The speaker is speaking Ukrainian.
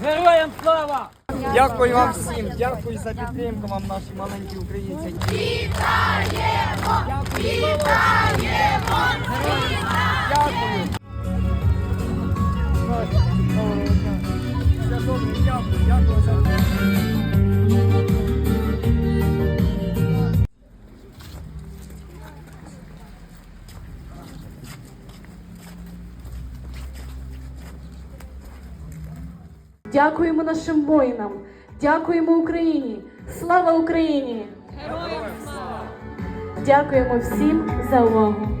Героям слава! Дякую вам всім, дякую за підтримку вам, наші маленькі українці. Дякуємо нашим воїнам, дякуємо Україні. Слава Україні! Дякуємо всім за увагу.